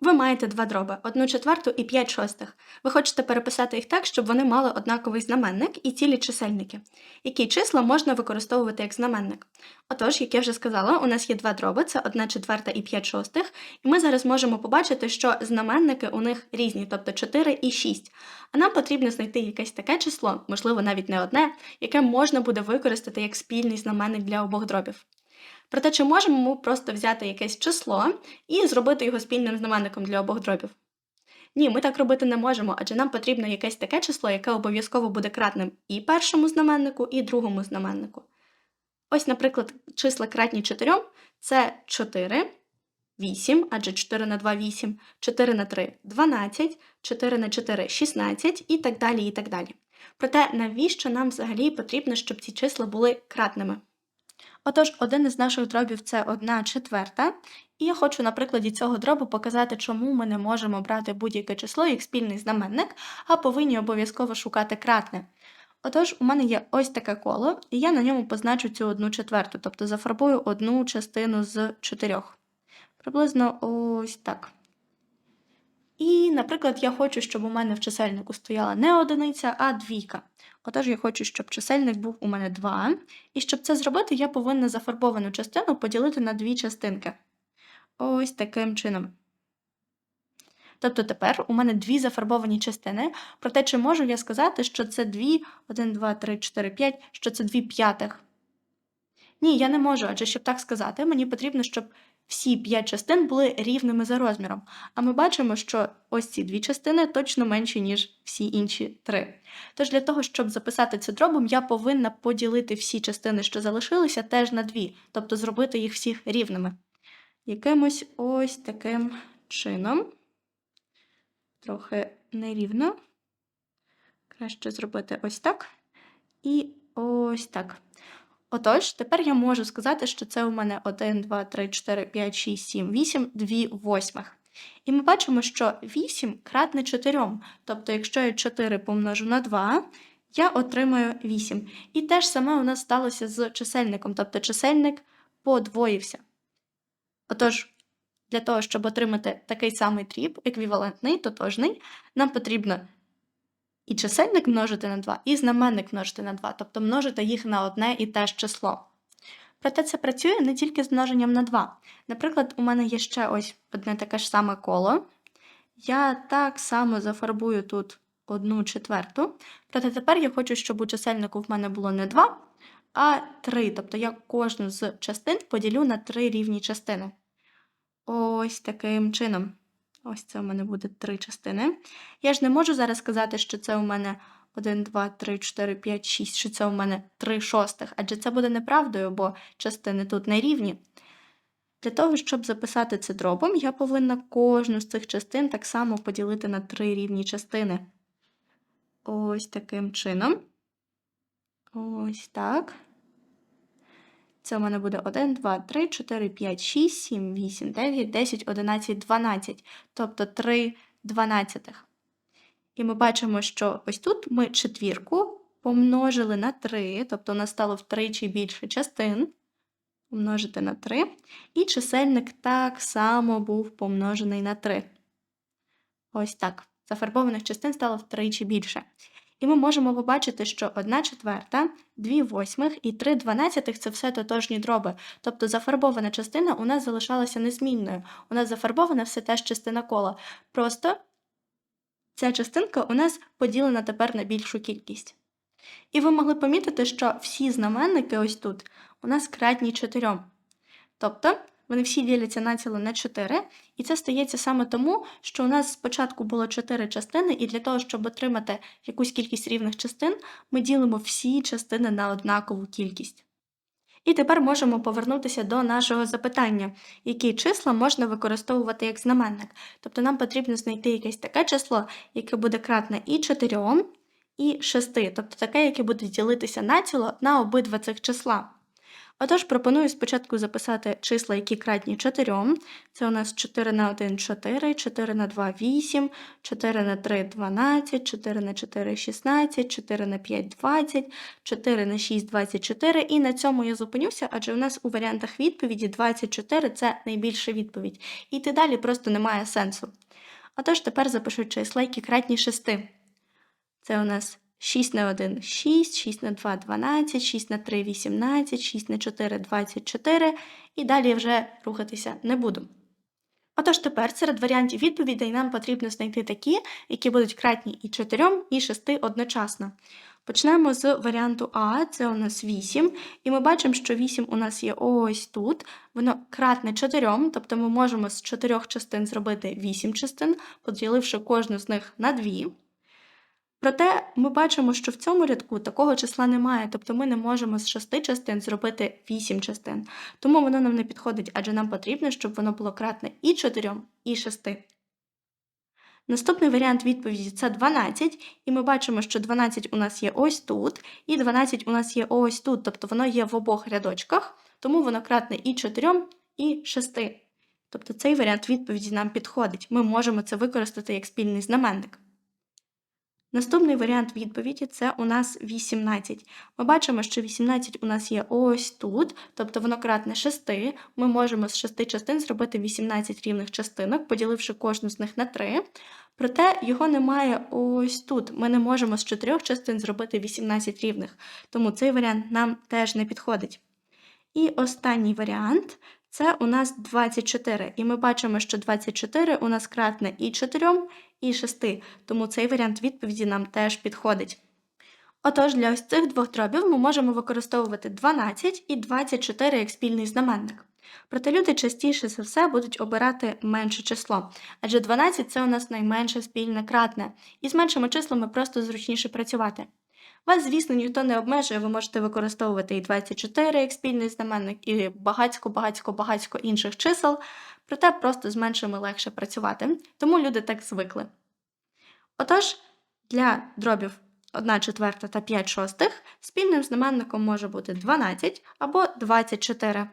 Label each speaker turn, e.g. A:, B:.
A: Ви маєте два дроби, 1 четверту і 5 шостих. Ви хочете переписати їх так, щоб вони мали однаковий знаменник і цілі чисельники. Які числа можна використовувати як знаменник? Отож, як я вже сказала, у нас є два дроби, це 1 четверта і 5 шостих, і ми зараз можемо побачити, що знаменники у них різні, тобто 4 і 6. А нам потрібно знайти якесь таке число, можливо, навіть не одне, яке можна буде використати як спільний знаменник для обох дробів. Проте, чи можемо ми просто взяти якесь число і зробити його спільним знаменником для обох дробів? Ні, ми так робити не можемо, адже нам потрібно якесь таке число, яке обов'язково буде кратним і першому знаменнику, і другому знаменнику. Ось, наприклад, числа кратні 4 це 4, 8, адже 4 на 2 8, 4 на 3 12, 4 на 4 16 і так далі. і так далі. Проте, навіщо нам взагалі потрібно, щоб ці числа були кратними? Отож, один із наших дробів це 1 четверта, і я хочу на прикладі цього дробу показати, чому ми не можемо брати будь-яке число як спільний знаменник, а повинні обов'язково шукати кратне. Отож, у мене є ось таке коло, і я на ньому позначу цю одну четверту, тобто зафарбую одну частину з чотирьох. Приблизно ось так. І, наприклад, я хочу, щоб у мене в чисельнику стояла не одиниця, а двійка. Отож, я хочу, щоб чисельник був у мене 2. І щоб це зробити, я повинна зафарбовану частину поділити на дві частинки. Ось таким чином. Тобто тепер у мене дві зафарбовані частини. Проте, чи можу я сказати, що це дві, 1, 2, 3, 4, 5, що це дві п'ятих? Ні, я не можу, адже щоб так сказати, мені потрібно, щоб всі п'ять частин були рівними за розміром. А ми бачимо, що ось ці дві частини точно менші, ніж всі інші три. Тож для того, щоб записати це дробом, я повинна поділити всі частини, що залишилися, теж на дві, тобто зробити їх всіх рівними. Якимось ось таким чином. Трохи нерівно. Краще зробити ось так. І ось так. Отож, тепер я можу сказати, що це у мене 1, 2, 3, 4, 5, 6, 7, 8, 2 восьмих. І ми бачимо, що 8 кратне 4. Тобто, якщо я 4 помножу на 2, я отримаю 8. І те ж саме у нас сталося з чисельником, тобто чисельник подвоївся. Отож, для того, щоб отримати такий самий дріб, еквівалентний, тотожний, нам потрібно і чисельник множити на 2, і знаменник множити на 2, тобто множити їх на одне і те ж число. Проте це працює не тільки з множенням на 2. Наприклад, у мене є ще ось одне таке ж саме коло. Я так само зафарбую тут одну четверту. Проте тепер я хочу, щоб у чисельнику в мене було не 2, а 3. Тобто я кожну з частин поділю на 3 рівні частини. Ось таким чином. Ось це у мене буде три частини. Я ж не можу зараз сказати, що це у мене 1, 2, 3, 4, 5, 6, що це у мене 3 шостих, адже це буде неправдою, бо частини тут не рівні. Для того, щоб записати це дробом, я повинна кожну з цих частин так само поділити на три рівні частини. Ось таким чином. Ось так. Це у мене буде 1, 2, 3, 4, 5, 6, 7, 8, 9, 10, 11, 12. Тобто 3 дванадцятих. І ми бачимо, що ось тут ми четвірку помножили на 3, тобто у нас стало втричі більше частин. Помножити на 3. І чисельник так само був помножений на 3. Ось так. Зафарбованих частин стало втричі більше. І ми можемо побачити, що 1 четверта, 2 восьмих і 3 дванадцятих це все тотожні дроби. Тобто зафарбована частина у нас залишалася незмінною. У нас зафарбована все теж частина кола. Просто ця частинка у нас поділена тепер на більшу кількість. І ви могли помітити, що всі знаменники ось тут у нас кратні 4. Тобто вони всі діляться націло на 4, і це стається саме тому, що у нас спочатку було 4 частини, і для того, щоб отримати якусь кількість рівних частин, ми ділимо всі частини на однакову кількість. І тепер можемо повернутися до нашого запитання, які числа можна використовувати як знаменник. Тобто нам потрібно знайти якесь таке число, яке буде кратне і 4, і 6, тобто таке, яке буде ділитися націло на обидва цих числа. Отож, пропоную спочатку записати числа, які кратні 4. Це у нас 4 на 1 – 4, 4 на 2 – 8, 4 на 3 – 12, 4 на 4 – 16, 4 на 5 – 20, 4 на 6 – 24. І на цьому я зупинюся, адже у нас у варіантах відповіді 24 – це найбільша відповідь. І йти далі просто немає сенсу. Отож, тепер запишу числа, які кратні 6. Це у нас 6 на 1 – 6, 6 на 2 – 12, 6 на 3 – 18, 6 на 4 – 24, і далі вже рухатися не буду. Отож тепер серед варіантів відповідей нам потрібно знайти такі, які будуть кратні і 4, і 6 одночасно. Почнемо з варіанту А, це у нас 8, і ми бачимо, що 8 у нас є ось тут, воно кратне 4, тобто ми можемо з 4 частин зробити 8 частин, поділивши кожну з них на 2. Проте ми бачимо, що в цьому рядку такого числа немає, тобто ми не можемо з 6 частин зробити 8 частин. Тому воно нам не підходить, адже нам потрібно, щоб воно було кратне і 4, і 6. Наступний варіант відповіді це 12, і ми бачимо, що 12 у нас є ось тут, і 12 у нас є ось тут, тобто воно є в обох рядочках, тому воно кратне і 4, і 6. Тобто цей варіант відповіді нам підходить. Ми можемо це використати як спільний знаменник. Наступний варіант відповіді це у нас 18. Ми бачимо, що 18 у нас є ось тут, тобто воно кратне 6. Ми можемо з 6 частин зробити 18 рівних частинок, поділивши кожну з них на 3. Проте його немає ось тут. Ми не можемо з 4 частин зробити 18 рівних, тому цей варіант нам теж не підходить. І останній варіант це у нас 24. І ми бачимо, що 24 у нас кратне і 4, і 6, тому цей варіант відповіді нам теж підходить. Отож, для ось цих двох дробів ми можемо використовувати 12 і 24 як спільний знаменник. Проте люди частіше за все будуть обирати менше число, адже 12 це у нас найменше спільне кратне, і з меншими числами просто зручніше працювати. Вас, звісно, ніхто не обмежує, ви можете використовувати і 24 як спільний знаменник, і багатько інших чисел, проте просто з меншими легше працювати, тому люди так звикли. Отож, для дробів 1 четверта та 5 шостих спільним знаменником може бути 12 або 24.